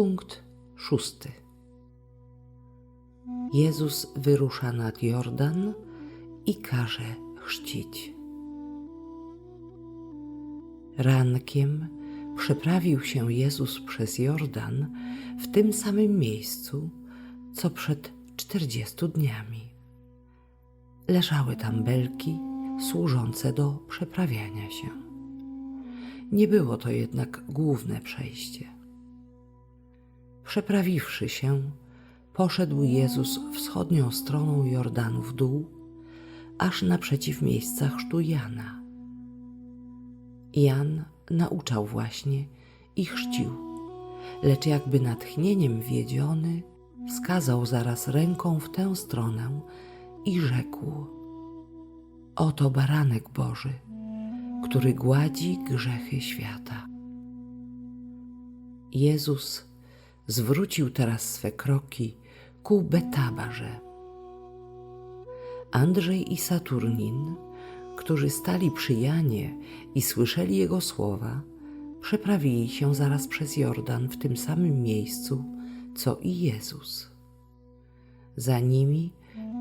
Punkt szósty. Jezus wyrusza nad Jordan i każe chrzcić. Rankiem przeprawił się Jezus przez Jordan w tym samym miejscu, co przed czterdziestu dniami. Leżały tam belki służące do przeprawiania się. Nie było to jednak główne przejście. Przeprawiwszy się, poszedł Jezus wschodnią stroną Jordanu w dół, aż naprzeciw miejsca chrztu Jana. Jan nauczał właśnie i chrzcił, lecz jakby natchnieniem wiedziony, wskazał zaraz ręką w tę stronę i rzekł: Oto baranek Boży, który gładzi grzechy świata. Jezus zwrócił teraz swe kroki ku Betabarze. Andrzej i Saturnin, którzy stali przy Janie i słyszeli jego słowa, przeprawili się zaraz przez Jordan w tym samym miejscu, co i Jezus. Za nimi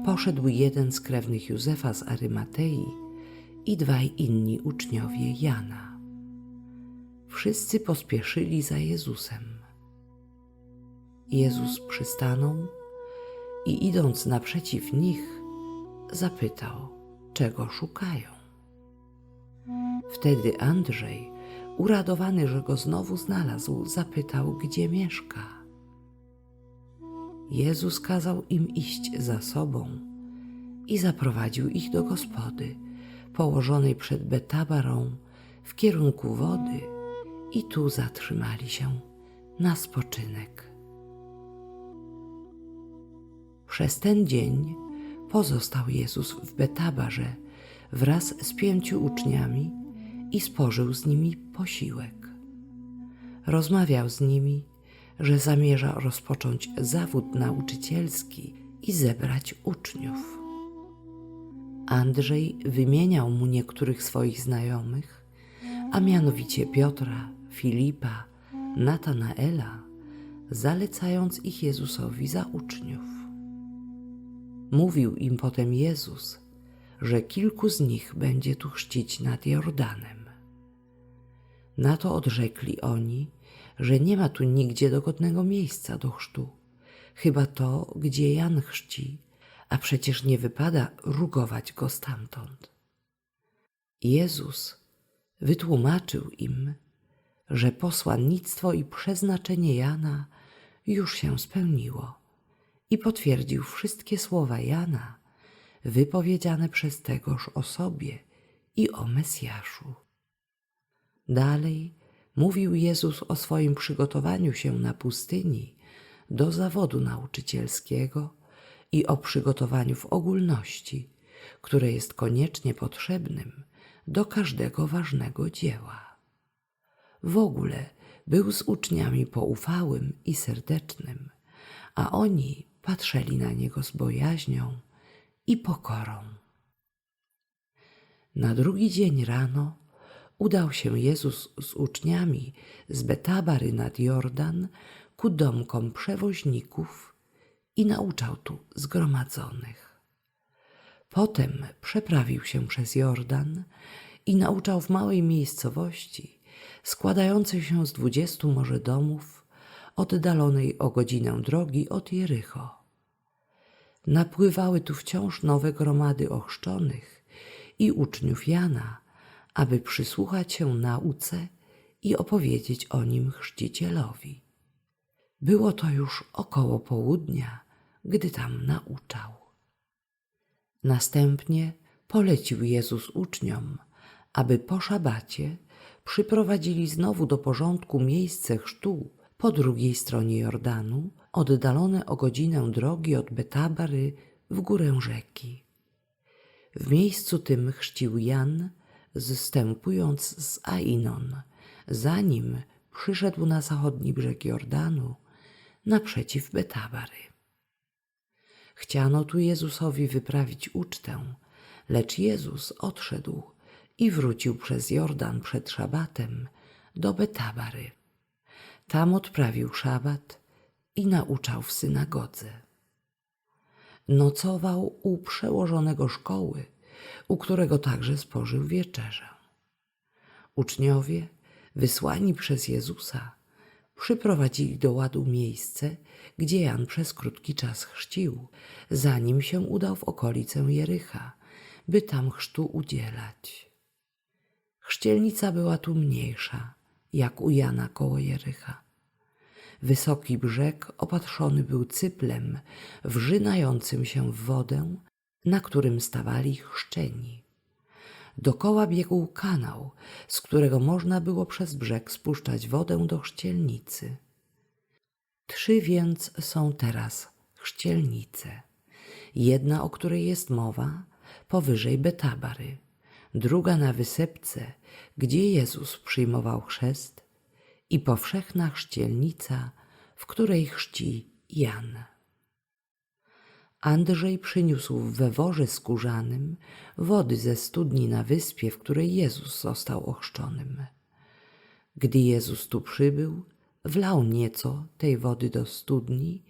poszedł jeden z krewnych Józefa z Arymatei i dwaj inni uczniowie Jana. Wszyscy pospieszyli za Jezusem. Jezus przystanął i idąc naprzeciw nich, zapytał, czego szukają. Wtedy Andrzej, uradowany, że go znowu znalazł, zapytał, gdzie mieszka. Jezus kazał im iść za sobą i zaprowadził ich do gospody, położonej przed Betabarą w kierunku wody, i tu zatrzymali się na spoczynek. Przez ten dzień pozostał Jezus w Betabarze wraz z pięciu uczniami i spożył z nimi posiłek. Rozmawiał z nimi, że zamierza rozpocząć zawód nauczycielski i zebrać uczniów. Andrzej wymieniał mu niektórych swoich znajomych, a mianowicie Piotra, Filipa, Natanaela, zalecając ich Jezusowi za uczniów. Mówił im potem Jezus, że kilku z nich będzie tu chrzcić nad Jordanem. Na to odrzekli oni, że nie ma tu nigdzie dogodnego miejsca do chrztu, chyba to, gdzie Jan chrzci, a przecież nie wypada rugować go stamtąd. Jezus wytłumaczył im, że posłannictwo i przeznaczenie Jana już się spełniło i potwierdził wszystkie słowa Jana wypowiedziane przez tegoż o sobie i o Mesjaszu. Dalej mówił Jezus o swoim przygotowaniu się na pustyni do zawodu nauczycielskiego i o przygotowaniu w ogólności, które jest koniecznie potrzebnym do każdego ważnego dzieła. W ogóle był z uczniami poufałym i serdecznym, a oni patrzeli na niego z bojaźnią i pokorą. Na drugi dzień rano udał się Jezus z uczniami z Betabary nad Jordan ku domkom przewoźników i nauczał tu zgromadzonych. Potem przeprawił się przez Jordan i nauczał w małej miejscowości, składającej się z dwudziestu może domów, oddalonej o godzinę drogi od Jericho. Napływały tu wciąż nowe gromady ochrzczonych i uczniów Jana, aby przysłuchać się nauce i opowiedzieć o nim chrzcicielowi. Było to już około południa, gdy tam nauczał. Następnie polecił Jezus uczniom, aby po szabacie przyprowadzili znowu do porządku miejsce chrztu po drugiej stronie Jordanu, oddalone o godzinę drogi od Betabary w górę rzeki. W miejscu tym chrzcił Jan, zstępując z Ainon, zanim przyszedł na zachodni brzeg Jordanu, naprzeciw Betabary. Chciano tu Jezusowi wyprawić ucztę, lecz Jezus odszedł i wrócił przez Jordan przed szabatem do Betabary. Tam odprawił szabat i nauczał w synagodze. Nocował u przełożonego szkoły, u którego także spożył wieczerzę. Uczniowie, wysłani przez Jezusa, przyprowadzili do ładu miejsce, gdzie Jan przez krótki czas chrzcił, zanim się udał w okolicę Jericha, by tam chrztu udzielać. Chrzcielnica była tu mniejsza, jak u Jana koło Jericha. Wysoki brzeg opatrzony był cyplem wrzynającym się w wodę, na którym stawali chrzczeni. Dokoła biegł kanał, z którego można było przez brzeg spuszczać wodę do chrzcielnicy. Trzy więc są teraz chrzcielnice. Jedna, o której jest mowa, powyżej Betabary, druga na wysepce, gdzie Jezus przyjmował chrzest i powszechna chrzcielnica, w której chrzci Jan. Andrzej przyniósł w weworze skórzanym wody ze studni na wyspie, w której Jezus został ochrzczonym. Gdy Jezus tu przybył, wlał nieco tej wody do studni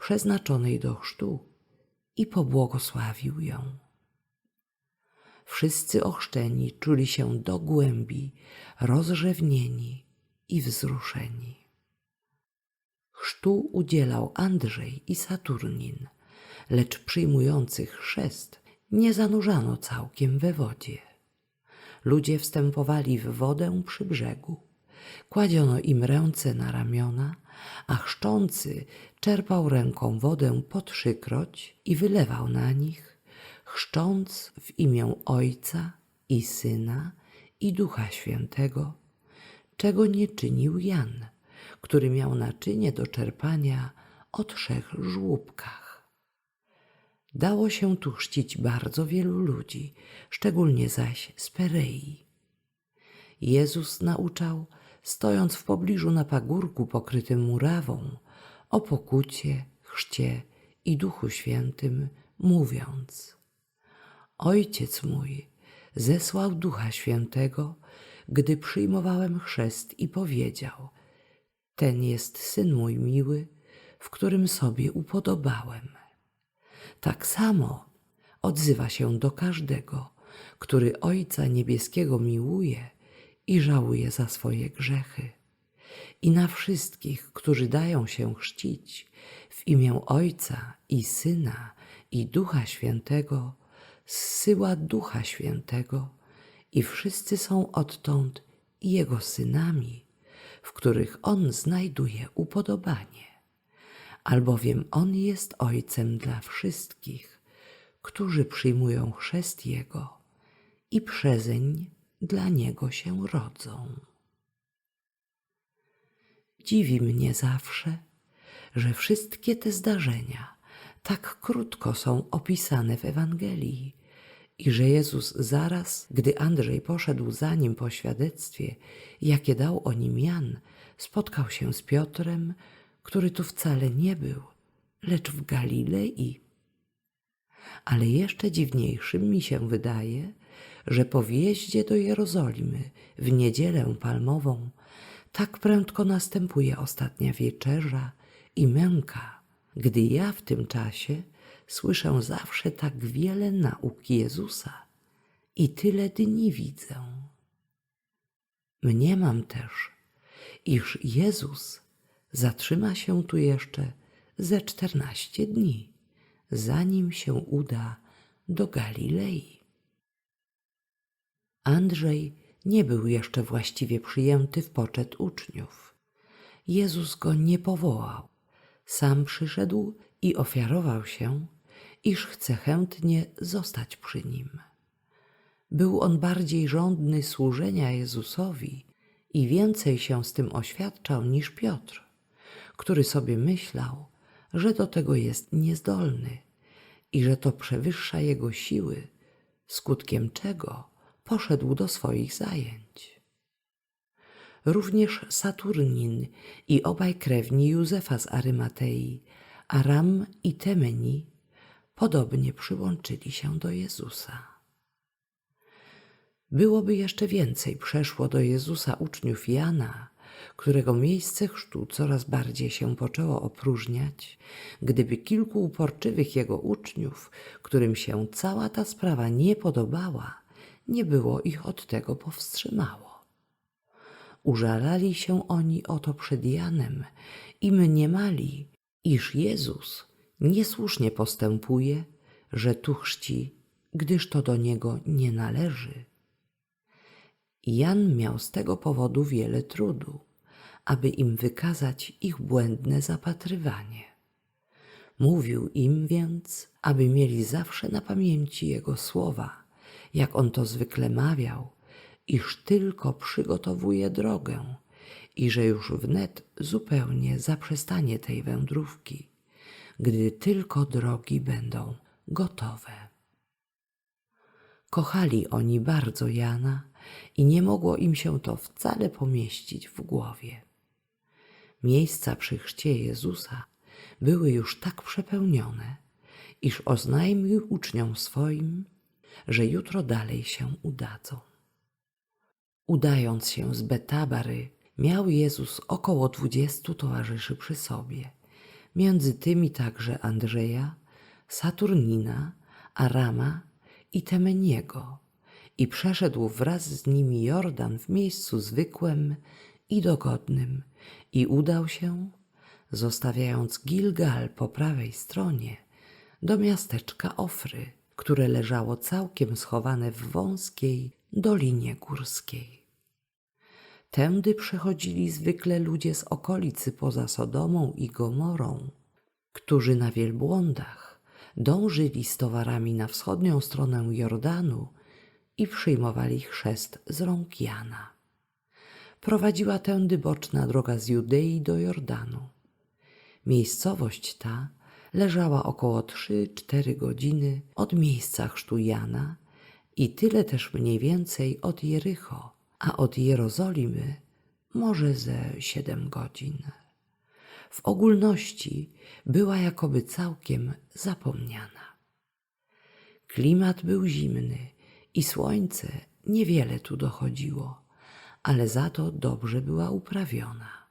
przeznaczonej do chrztu i pobłogosławił ją. Wszyscy ochrzczeni czuli się do głębi rozrzewnieni i wzruszeni. Chrztu udzielał Andrzej i Saturnin, lecz przyjmujących chrzest nie zanurzano całkiem we wodzie. Ludzie wstępowali w wodę przy brzegu. Kładziono im ręce na ramiona, a chrzczący czerpał ręką wodę po trzykroć i wylewał na nich, chrzcząc w imię Ojca i Syna i Ducha Świętego, czego nie czynił Jan, który miał naczynie do czerpania o trzech żłóbkach. Dało się tu chrzcić bardzo wielu ludzi, szczególnie zaś z Perei. Jezus nauczał, stojąc w pobliżu na pagórku pokrytym murawą, o pokucie, chrzcie i Duchu Świętym, mówiąc: Ojciec mój zesłał Ducha Świętego, gdy przyjmowałem chrzest i powiedział: Ten jest syn mój miły, w którym sobie upodobałem. Tak samo odzywa się do każdego, który Ojca Niebieskiego miłuje i żałuje za swoje grzechy. I na wszystkich, którzy dają się chrzcić w imię Ojca i Syna i Ducha Świętego, zsyła Ducha Świętego i wszyscy są odtąd Jego synami, w których On znajduje upodobanie albowiem On jest Ojcem dla wszystkich, którzy przyjmują chrzest Jego i przezeń dla Niego się rodzą. Dziwi mnie zawsze, że wszystkie te zdarzenia tak krótko są opisane w Ewangelii i że Jezus zaraz, gdy Andrzej poszedł za nim po świadectwie, jakie dał o nim Jan, spotkał się z Piotrem, który tu wcale nie był, lecz w Galilei. Ale jeszcze dziwniejszym mi się wydaje, że po wjeździe do Jerozolimy w niedzielę palmową tak prędko następuje ostatnia wieczerza i męka, gdy ja w tym czasie słyszę zawsze tak wiele nauk Jezusa i tyle dni widzę. Mniemam też, iż Jezus zatrzyma się tu jeszcze ze czternaście dni, zanim się uda do Galilei. Andrzej nie był jeszcze właściwie przyjęty w poczet uczniów. Jezus go nie powołał. Sam przyszedł i ofiarował się, iż chce chętnie zostać przy nim. Był on bardziej żądny służenia Jezusowi i więcej się z tym oświadczał niż Piotr który sobie myślał, że do tego jest niezdolny i że to przewyższa jego siły, skutkiem czego poszedł do swoich zajęć. Również Saturnin i obaj krewni Józefa z Arymatei, Aram i Temeni, podobnie przyłączyli się do Jezusa. Byłoby jeszcze więcej przeszło do Jezusa uczniów Jana, którego miejsce chrztu coraz bardziej się poczęło opróżniać, gdyby kilku uporczywych jego uczniów, którym się cała ta sprawa nie podobała, nie było ich od tego powstrzymało. Użalali się oni o to przed Janem i mniemali, iż Jezus niesłusznie postępuje, że tu chrzci, gdyż to do niego nie należy. Jan miał z tego powodu wiele trudu, aby im wykazać ich błędne zapatrywanie. Mówił im więc, aby mieli zawsze na pamięci jego słowa, jak on to zwykle mawiał, iż tylko przygotowuje drogę i że już wnet zupełnie zaprzestanie tej wędrówki, gdy tylko drogi będą gotowe. Kochali oni bardzo Jana i nie mogło im się to wcale pomieścić w głowie. Miejsca przy chrzcie Jezusa były już tak przepełnione, iż oznajmił uczniom swoim, że jutro dalej się udadzą. Udając się z Betabary, miał Jezus około dwudziestu towarzyszy przy sobie, między tymi także Andrzeja, Saturnina, Arama i Temeniego. I przeszedł wraz z nimi Jordan w miejscu zwykłym i dogodnym. I udał się, zostawiając Gilgal po prawej stronie, do miasteczka Ofry, które leżało całkiem schowane w wąskiej dolinie górskiej. Tędy przechodzili zwykle ludzie z okolicy poza Sodomą i Gomorą, którzy na wielbłądach dążyli z towarami na wschodnią stronę Jordanu i przyjmowali chrzest z rąk Jana. Prowadziła tędy boczna droga z Judei do Jordanu. Miejscowość ta leżała około 3-4 godziny od miejsca chrztu Jana i tyle też mniej więcej od Jericho, a od Jerozolimy może ze siedem godzin. W ogólności była jakoby całkiem zapomniana. Klimat był zimny i słońce niewiele tu dochodziło, ale za to dobrze była uprawiona.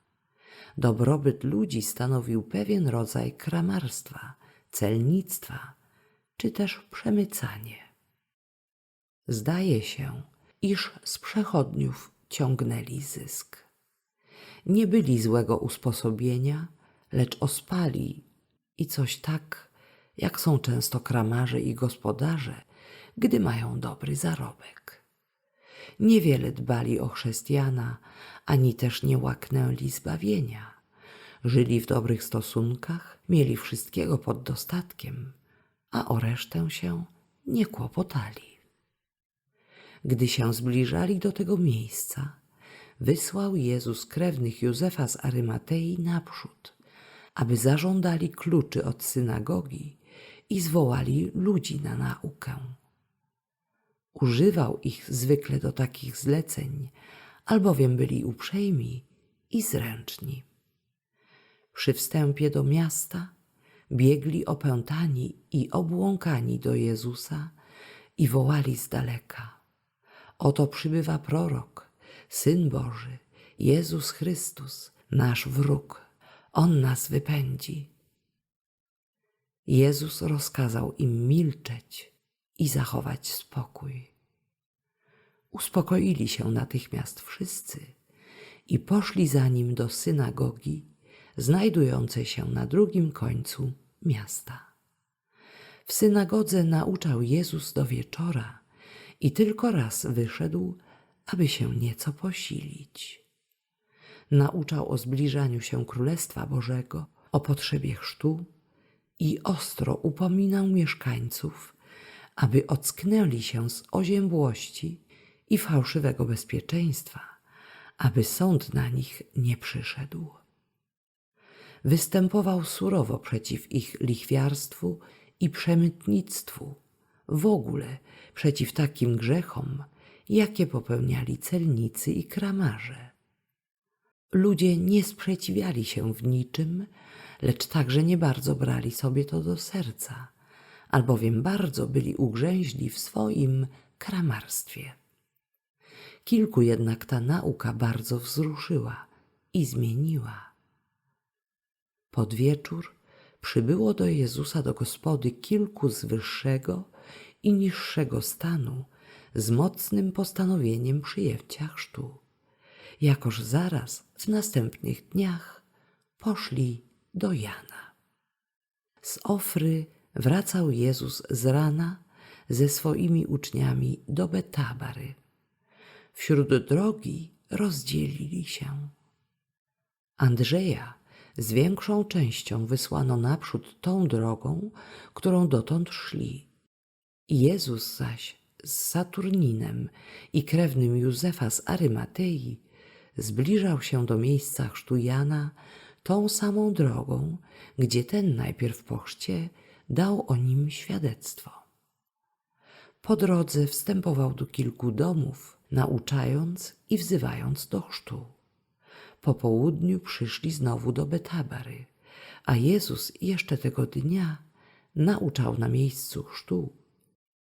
Dobrobyt ludzi stanowił pewien rodzaj kramarstwa, celnictwa czy też przemycanie. Zdaje się, iż z przechodniów ciągnęli zysk. Nie byli złego usposobienia, lecz ospali i coś tak, jak są często kramarze i gospodarze, gdy mają dobry zarobek. Niewiele dbali o chrześcijana, ani też nie łaknęli zbawienia. Żyli w dobrych stosunkach, mieli wszystkiego pod dostatkiem, a o resztę się nie kłopotali. Gdy się zbliżali do tego miejsca, wysłał Jezus krewnych Józefa z Arymatei naprzód, aby zażądali kluczy od synagogi i zwołali ludzi na naukę. Używał ich zwykle do takich zleceń, albowiem byli uprzejmi i zręczni. Przy wstępie do miasta biegli opętani i obłąkani do Jezusa i wołali z daleka: Oto przybywa prorok, syn Boży, Jezus Chrystus, nasz wróg. On nas wypędzi. Jezus rozkazał im milczeć i zachować spokój. Uspokoili się natychmiast wszyscy i poszli za nim do synagogi, znajdującej się na drugim końcu miasta. W synagodze nauczał Jezus do wieczora i tylko raz wyszedł, aby się nieco posilić. Nauczał o zbliżaniu się Królestwa Bożego, o potrzebie chrztu i ostro upominał mieszkańców, aby ocknęli się z oziębłości i fałszywego bezpieczeństwa, aby sąd na nich nie przyszedł. Występował surowo przeciw ich lichwiarstwu i przemytnictwu, w ogóle przeciw takim grzechom, jakie popełniali celnicy i kramarze. Ludzie nie sprzeciwiali się w niczym, lecz także nie bardzo brali sobie to do serca, albowiem bardzo byli ugrzęźli w swoim kramarstwie. Kilku jednak ta nauka bardzo wzruszyła i zmieniła. Pod wieczór przybyło do Jezusa do gospody kilku z wyższego i niższego stanu z mocnym postanowieniem przyjęcia chrztu. Jakoż zaraz w następnych dniach poszli do Jana. Z Ofry wracał Jezus z rana ze swoimi uczniami do Betabary. Wśród drogi rozdzielili się. Andrzeja z większą częścią wysłano naprzód tą drogą, którą dotąd szli. Jezus zaś z Saturninem i krewnym Józefa z Arymatei zbliżał się do miejsca chrztu Jana tą samą drogą, gdzie ten najpierw po chrzcie dał o nim świadectwo. Po drodze wstępował do kilku domów, nauczając i wzywając do chrztu. Po południu przyszli znowu do Betabary, a Jezus jeszcze tego dnia nauczał na miejscu chrztu,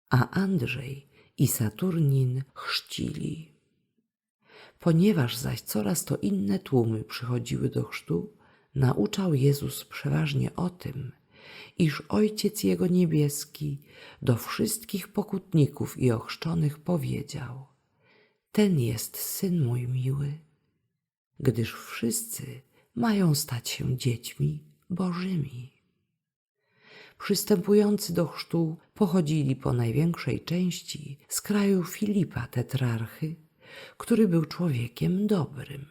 a Andrzej i Saturnin chrzcili. Ponieważ zaś coraz to inne tłumy przychodziły do chrztu, nauczał Jezus przeważnie o tym, iż Ojciec Jego Niebieski do wszystkich pokutników i ochrzczonych powiedział: Ten jest Syn mój miły, gdyż wszyscy mają stać się dziećmi Bożymi. Przystępujący do chrztu pochodzili po największej części z kraju Filipa tetrarchy, który był człowiekiem dobrym.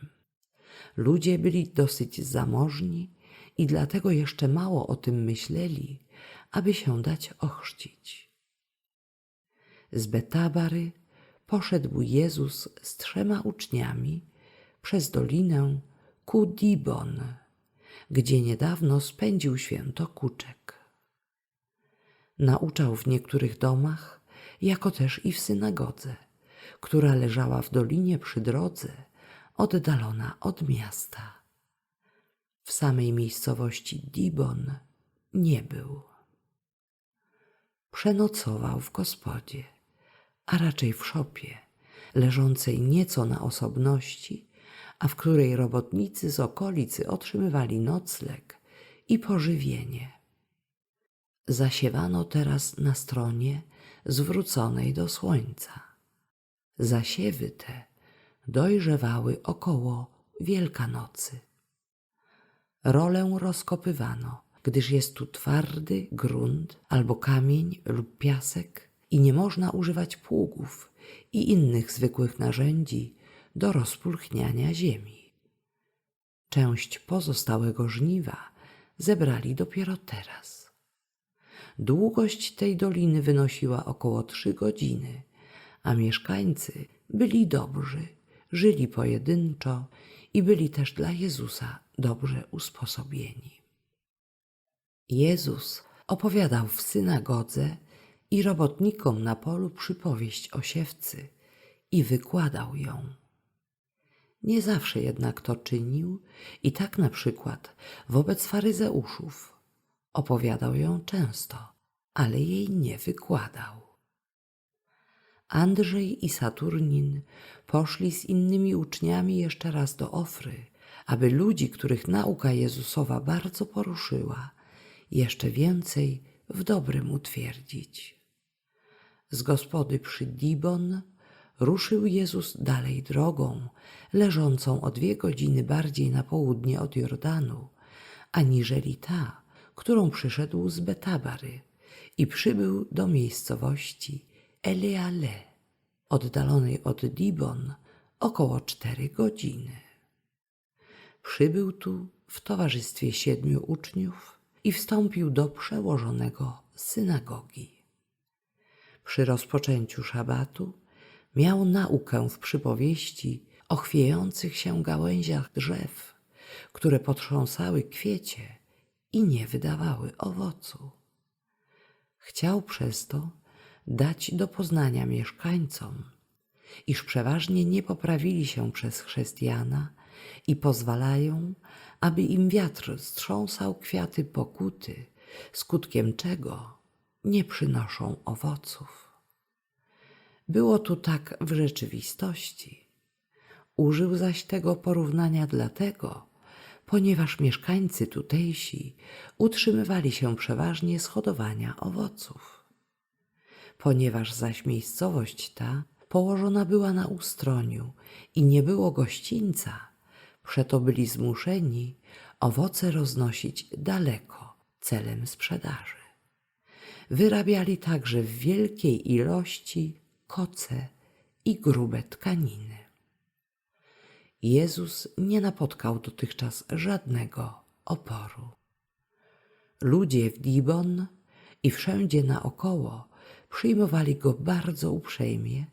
Ludzie byli dosyć zamożni i dlatego jeszcze mało o tym myśleli, aby się dać ochrzcić. Z Betabary poszedł Jezus z trzema uczniami przez dolinę ku Dibon, gdzie niedawno spędził święto kuczek. Nauczał w niektórych domach, jako też i w synagodze, która leżała w dolinie przy drodze, oddalona od miasta. W samej miejscowości Dibon nie był. Przenocował w gospodzie, a raczej w szopie, leżącej nieco na osobności, a w której robotnicy z okolicy otrzymywali nocleg i pożywienie. Zasiewano teraz na stronie zwróconej do słońca. Zasiewy te dojrzewały około Wielkanocy. Rolę rozkopywano, gdyż jest tu twardy grunt albo kamień lub piasek i nie można używać pługów i innych zwykłych narzędzi do rozpulchniania ziemi. Część pozostałego żniwa zebrali dopiero teraz. Długość tej doliny wynosiła około trzy godziny, a mieszkańcy byli dobrzy, żyli pojedynczo i byli też dla Jezusa dobrze usposobieni. Jezus opowiadał w synagodze i robotnikom na polu przypowieść o siewcy i wykładał ją. Nie zawsze jednak to czynił i tak na przykład wobec faryzeuszów opowiadał ją często, ale jej nie wykładał. Andrzej i Saturnin poszli z innymi uczniami jeszcze raz do Ofry, aby ludzi, których nauka Jezusowa bardzo poruszyła, jeszcze więcej w dobrym utwierdzić. Z gospody przy Dibon ruszył Jezus dalej drogą, leżącą o dwie godziny bardziej na południe od Jordanu, aniżeli ta, którą przyszedł z Betabary i przybył do miejscowości Eleale, oddalonej od Dibon około cztery godziny. Przybył tu w towarzystwie siedmiu uczniów i wstąpił do przełożonego synagogi. Przy rozpoczęciu szabatu miał naukę w przypowieści o chwiejących się gałęziach drzew, które potrząsały kwiecie i nie wydawały owocu. Chciał przez to dać do poznania mieszkańcom, iż przeważnie nie poprawili się przez chrześcijana i pozwalają, aby im wiatr strząsał kwiaty pokuty, skutkiem czego nie przynoszą owoców. Było tu tak w rzeczywistości. Użył zaś tego porównania dlatego, ponieważ mieszkańcy tutejsi utrzymywali się przeważnie z hodowania owoców. Ponieważ zaś miejscowość ta położona była na ustroniu i nie było gościńca, przeto byli zmuszeni owoce roznosić daleko celem sprzedaży. Wyrabiali także w wielkiej ilości koce i grube tkaniny. Jezus nie napotkał dotychczas żadnego oporu. Ludzie w Dibon i wszędzie naokoło przyjmowali go bardzo uprzejmie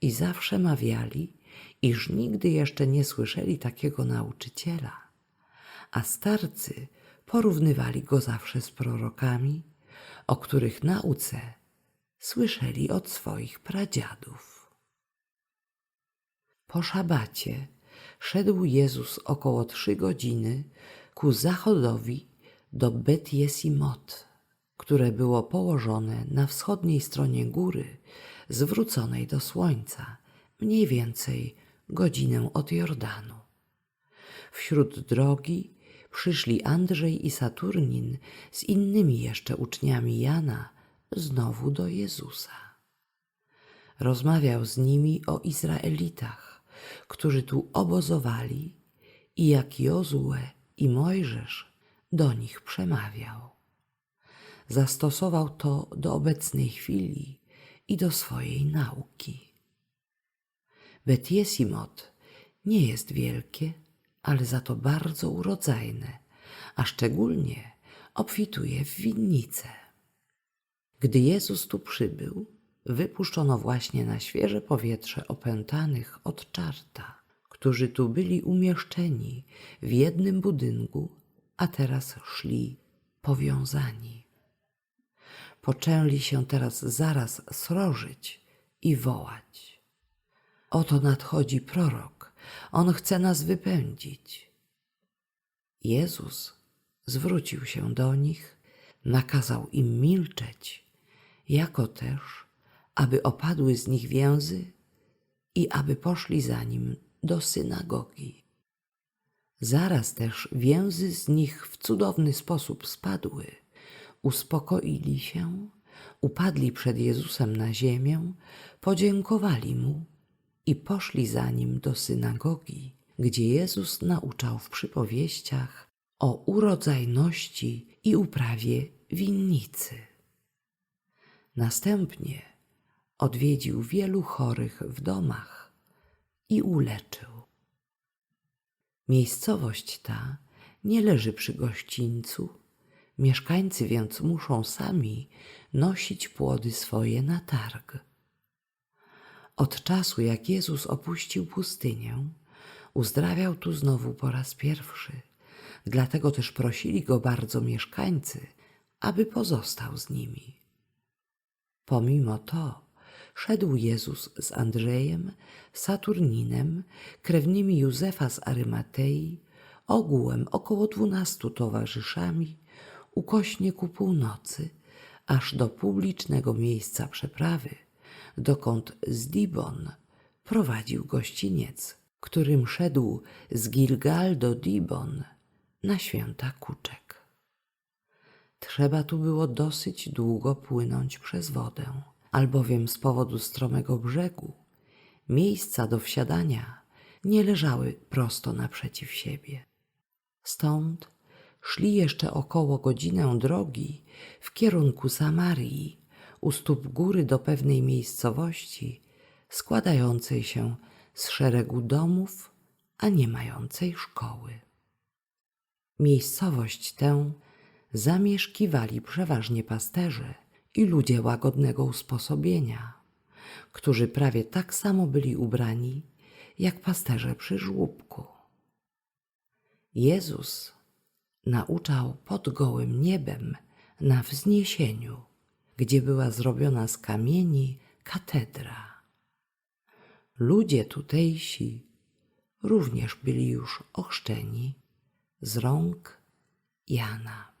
i zawsze mawiali, iż nigdy jeszcze nie słyszeli takiego nauczyciela, a starcy porównywali go zawsze z prorokami, o których nauce słyszeli od swoich pradziadów. Po szabacie szedł Jezus około trzy godziny ku zachodowi do Bet Jesimot, które było położone na wschodniej stronie góry, zwróconej do słońca, mniej więcej godzinę od Jordanu. Wśród drogi przyszli Andrzej i Saturnin z innymi jeszcze uczniami Jana znowu do Jezusa. Rozmawiał z nimi o Izraelitach, którzy tu obozowali i jak Jozue i Mojżesz do nich przemawiał. Zastosował to do obecnej chwili i do swojej nauki. Betjesimot nie jest wielkie, ale za to bardzo urodzajne, a szczególnie obfituje w winnice. Gdy Jezus tu przybył, wypuszczono właśnie na świeże powietrze opętanych od czarta, którzy tu byli umieszczeni w jednym budynku, a teraz szli powiązani. Poczęli się teraz zaraz srożyć i wołać. Oto nadchodzi prorok, on chce nas wypędzić. Jezus zwrócił się do nich, nakazał im milczeć, jako też, aby opadły z nich więzy i aby poszli za nim do synagogi. Zaraz też więzy z nich w cudowny sposób spadły, uspokoili się, upadli przed Jezusem na ziemię, podziękowali mu i poszli za nim do synagogi, gdzie Jezus nauczał w przypowieściach o urodzajności i uprawie winnicy. Następnie odwiedził wielu chorych w domach i uleczył. Miejscowość ta nie leży przy gościńcu, mieszkańcy więc muszą sami nosić płody swoje na targ. Od czasu, jak Jezus opuścił pustynię, uzdrawiał tu znowu po raz pierwszy. Dlatego też prosili go bardzo mieszkańcy, aby pozostał z nimi. Pomimo to szedł Jezus z Andrzejem, Saturninem, krewnymi Józefa z Arymatei, ogółem około dwunastu towarzyszami, ukośnie ku północy, aż do publicznego miejsca przeprawy, dokąd z Dibon prowadził gościniec, którym szedł z Gilgal do Dibon na święta kuczek. Trzeba tu było dosyć długo płynąć przez wodę, albowiem z powodu stromego brzegu miejsca do wsiadania nie leżały prosto naprzeciw siebie. Stąd szli jeszcze około godzinę drogi w kierunku Samarii, u stóp góry do pewnej miejscowości składającej się z szeregu domów, a nie mającej szkoły. Miejscowość tę zamieszkiwali przeważnie pasterze i ludzie łagodnego usposobienia, którzy prawie tak samo byli ubrani jak pasterze przy żłóbku. Jezus nauczał pod gołym niebem na wzniesieniu, gdzie była zrobiona z kamieni katedra. Ludzie tutejsi również byli już ochrzczeni z rąk Jana.